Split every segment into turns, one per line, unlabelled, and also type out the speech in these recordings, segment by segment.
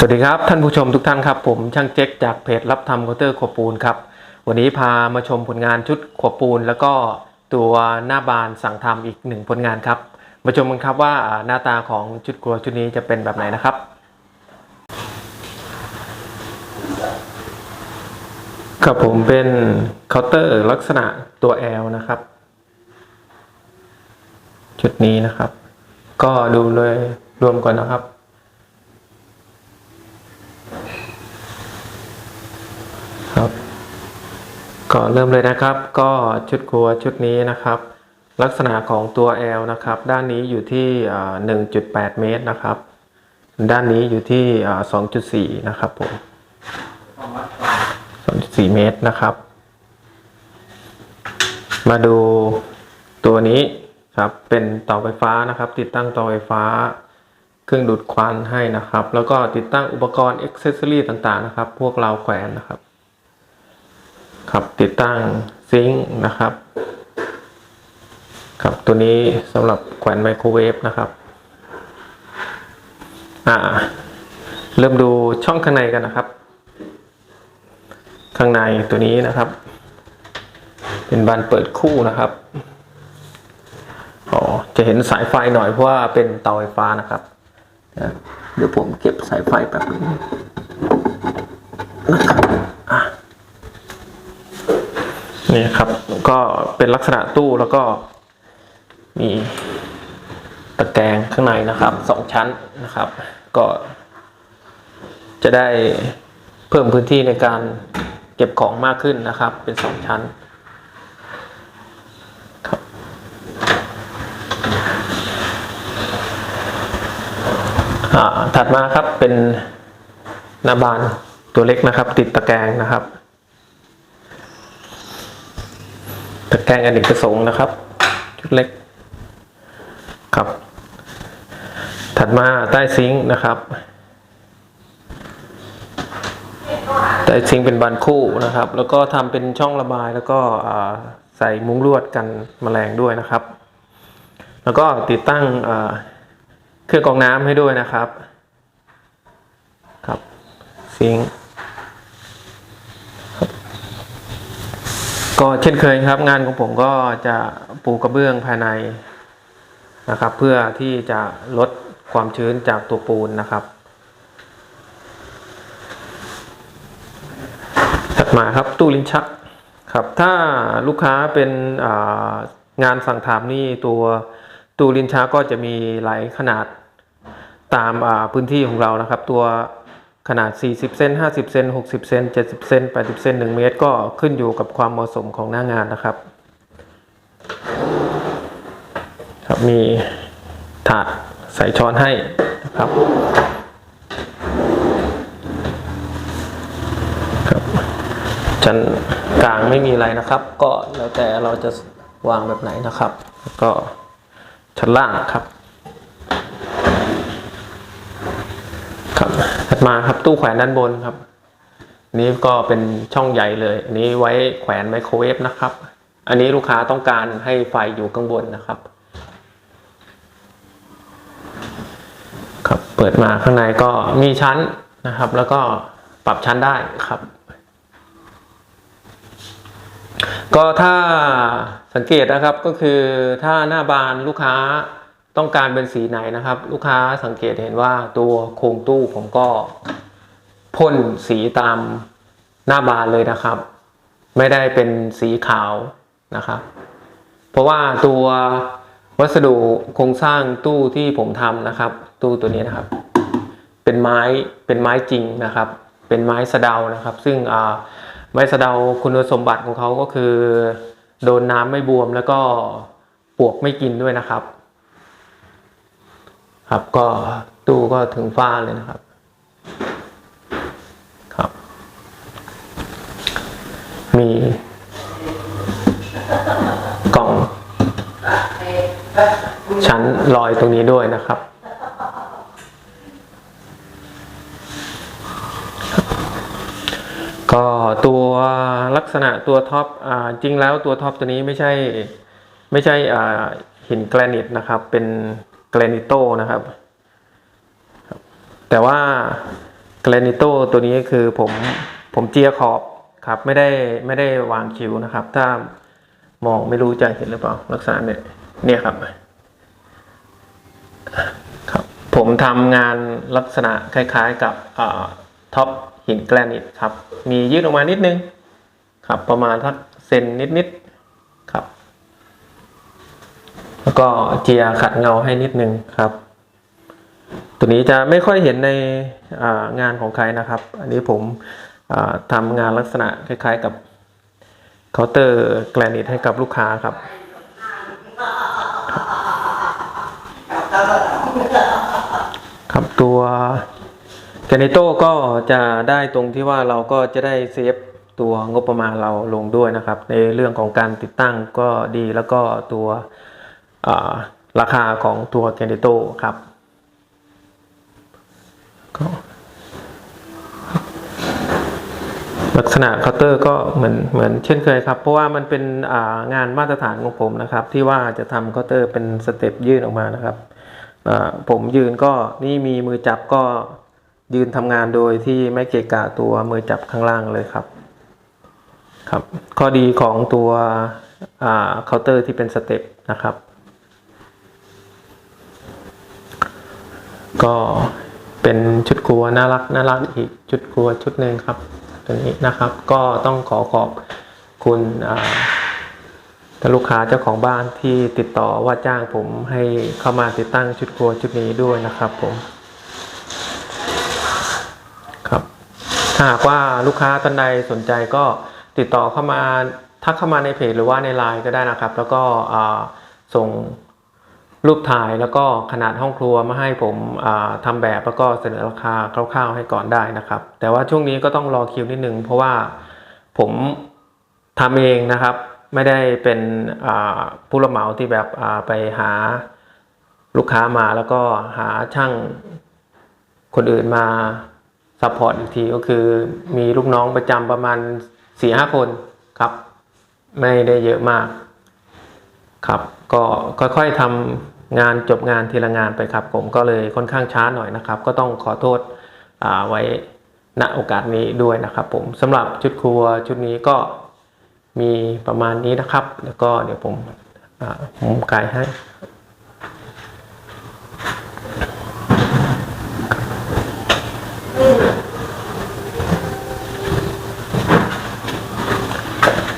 สวัสดีครับ ท่านผู้ชมทุกท่านครับ ผมช่างเจ๊กจากเพจรับทำเคาน์เตอร์ขวบปูนครับ วันนี้พามาชมผลงานชุดขวบปูน แล้วก็ตัวหน้าบานสั่งทำอีกหนึ่งผลงานครับ มาชมกันครับว่าหน้าตาของชุดครัวชุดนี้จะเป็นแบบไหนนะครับครับผมเป็นเคาน์เตอร์ลักษณะตัว L นะครับ ชุดนี้นะครับ ก็ดูเลยรวมก่อนนะครับ ก่อนเริ่มเลยนะครับ ก็ชุดครัวชุดนี้นะครับ ลักษณะของตัว L นะครับ ด้านนี้อยู่ที่ 1.8 เมตรนะครับ ด้านนี้อยู่ที่ 2.4 นะครับผม 2.4 เมตรนะครับ มาดูตัวนี้ครับเป็นเตาไฟฟ้านะครับ ติดตั้งเตาไฟฟ้า เครื่องดูดควันให้นะครับ แล้วก็ติดตั้งอุปกรณ์อ็อกเซสซอรี่ต่างๆนะครับ พวกราวแขวนนะครับ ครับติดตั้งซิงค์นะครับครับตัวนี้สำหรับแขวนไมโครเวฟนะครับอ่าเริ่มดูช่องข้างในกันนะครับ ข้างในตัวนี้นะครับ เป็นบานเปิดคู่นะครับอ๋อจะเห็นสายไฟหน่อยเพราะว่าเป็นเตาไฟฟ้านะครับ เดี๋ยวผมเก็บสายไฟแป๊บนึงนะครับอะ นี่ครับ ก็เป็นลักษณะตู้แล้วก็มีตะแกรงข้างในนะครับสองชั้นนะครับ ก็ จะได้เพิ่มพื้นที่ในการเก็บของมากขึ้นนะครับ เป็นสองชั้นครับถัดมาครับเป็นหน้าบานตัวเล็กนะครับ ติดตะแกรงนะครับ ตะแกรงอเนกประสงค์นะครับ ชุดเล็กครับ ถัดมาใต้ซิงค์นะครับ ใต้ซิงค์เป็นบานคู่นะครับ แล้วก็ทำเป็นช่องระบายแล้วก็ใส่มุ้งลวดกันแมลงด้วยนะครับ แล้วก็ติดตั้งเครื่องกรองน้ำให้ด้วยนะครับ ครับซิงค์ ก็เช่นเคยครับงานของผมก็จะปูกระเบื้องภายในนะครับ เพื่อที่จะลดความชื้นจากตัวปูนนะครับถัดมาครับตู้ลิ้นชักครับ ถ้าลูกค้าเป็นงานสั่งทำนี่ตัวตู้ลิ้นชักก็จะมีหลายขนาดตามพื้นที่ของเรานะครับ ตัว ขนาด 40 เซน 50 เซน 60 เซน 70 เซน 80 เซน 1 เมตร ก็ขึ้นอยู่กับความเหมาะสมของหน้างานนะครับ ครับมีถาดใส่ช้อนให้นะครับครับชั้นกลางไม่มีอะไรนะครับ ก็แล้วแต่เราจะวางแบบไหนนะครับ ก็ชั้นล่างครับ ครับถัดมาครับตู้แขวนด้านบนครับ นี่ก็เป็นช่องใหญ่เลยอันนี้ไว้แขวนไมโครเวฟนะครับ อันนี้ลูกค้าต้องการให้ไฟอยู่ข้างบนนะครับ ครับเปิดมาข้างในก็มีชั้นนะครับ แล้วก็ปรับชั้นได้ครับ ก็ถ้าสังเกตนะครับก็คือถ้าหน้าบานลูกค้า ต้องการเป็นสีไหนนะครับ ลูกค้าสังเกตเห็นว่าตัวโครงตู้ผมก็พ่นสีตามหน้าบานเลยนะครับ ไม่ได้เป็นสีขาวนะครับ เพราะว่าตัววัสดุโครงสร้างตู้ที่ผมทำนะครับ ตู้ตัวนี้นะครับ เป็นไม้เป็นไม้จริงนะครับ เป็นไม้สะเดานะครับ ซึ่งอ่าไม้สะเดาคุณสมบัติของเขาก็คือ โดนน้ำไม่บวมแล้วก็ปวกไม่กินด้วยนะครับ ครับก็ตู้ก็ถึงฟ้าเลยนะครับ ครับ มีกล่องชั้นลอยตรงนี้ด้วยนะครับ ก็ตัวลักษณะตัวท็อปอ่าจริงแล้วตัวท็อปตัวนี้ไม่ใช่ไม่ใช่อ่าหินแกรนิตนะครับ เป็น แกรนิโตนะครับ แต่ว่าแกรนิโตตัวนี้คือผมผมเจียขอบครับไม่ได้ไม่ได้วางคิวนะครับ ถ้ามองไม่รู้จะเห็นหรือเปล่าลักษณะเนี่ยเนี่ยครับครับ ผมทำงานลักษณะคล้ายๆกับท็อปหินแกรนิตครับ มียืดออกมานิดนึงครับประมาณสักเซนนิดๆครับ แล้วก็เจียขัดเงาให้นิดนึงครับ ตัวนี้จะไม่ค่อยเห็นในางานของใครนะครับ อันนี้ผมทำงานลักษณะคล้าย ๆ กับเคาน์เตอร์แกรนิตให้กับลูกค้าครับครับตัวแกรนิโต้ก็จะได้ตรงที่ว่าเราก็จะได้เซฟตัวงบประมาณเราลงด้วยนะครับ ในเรื่องของการติดตั้งก็ดีแล้วก็ตัว ราคาของตัวแกรนิโต้ครับก็ลักษณะเคาน์เตอร์ก็เหมือนเหมือนเช่นเคยครับ เพราะว่ามันเป็นางานมาตรฐานของผมนะครับ ที่ว่าจะทำเคาน์เตอร์เป็นสเต็ปยื่นออกมานะครับผมยืนก็นี่มีมือจับก็ยืนทำงานโดยที่ไม่เกะกะตัวมือจับข้างล่างเลยครับครับ ข้อดีของตัวเคาน์เตอร์ที่เป็นสเต็ปนะครับ ก็เป็นชุดครัวน่ารักน่ารักอีกชุดครัวชุดหนึ่งครับตัวนี้นะครับ ก็ต้องขอขอบคุณท่านลูกค้าเจ้าของบ้านที่ติดต่อว่าจ้างผมให้เข้ามาติดตั้งชุดครัวชุดนี้ด้วยนะครับผมครับถ้าหากว่าลูกค้าท่านใดสนใจก็ติดต่อเข้ามาทักเข้ามาในเพจหรือว่าในไลน์ก็ได้นะครับ แล้วก็ส่ง รูปถ่ายแล้วก็ขนาดห้องครัวมาให้ผมอ่าทำแบบแล้วก็เสนอราคาคร่าวๆให้ก่อนได้นะครับ แต่ว่าช่วงนี้ก็ต้องรอคิวนิดนึงเพราะว่าผมทำเองนะครับ ไม่ได้เป็นผู้รับเหมาที่แบบไปหาลูกค้ามาแล้วก็หาช่างคนอื่นมาซัพพอร์ตอีกทีก็คือมีลูกน้องประจำประมาณสี่ห้าคนครับ ไม่ได้เยอะมากครับ ก็ค่อยๆทำ งานจบงานทีละงานไปครับ ผมก็เลยค่อนข้างช้าหน่อยนะครับ ก็ต้องขอโทษไว้ณโอกาสนี้ด้วยนะครับ ผมสำหรับชุดครัวชุดนี้ก็มีประมาณนี้นะครับ แล้วก็เดี๋ยวผมผมกายให้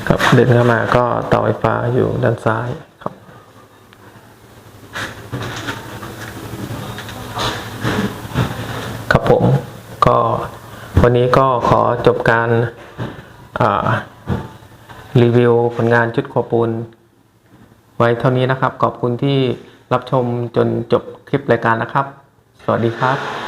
ครับเดินเข้ามาก็เต่าไฟฟ้าอยู่ด้านซ้าย ครับผมก็วันนี้ก็ขอจบการรีวิวผลงานชุดครัวปูน ไว้เท่านี้นะครับ ขอบคุณที่รับชมจนจบคลิปรายการนะครับ สวัสดีครับ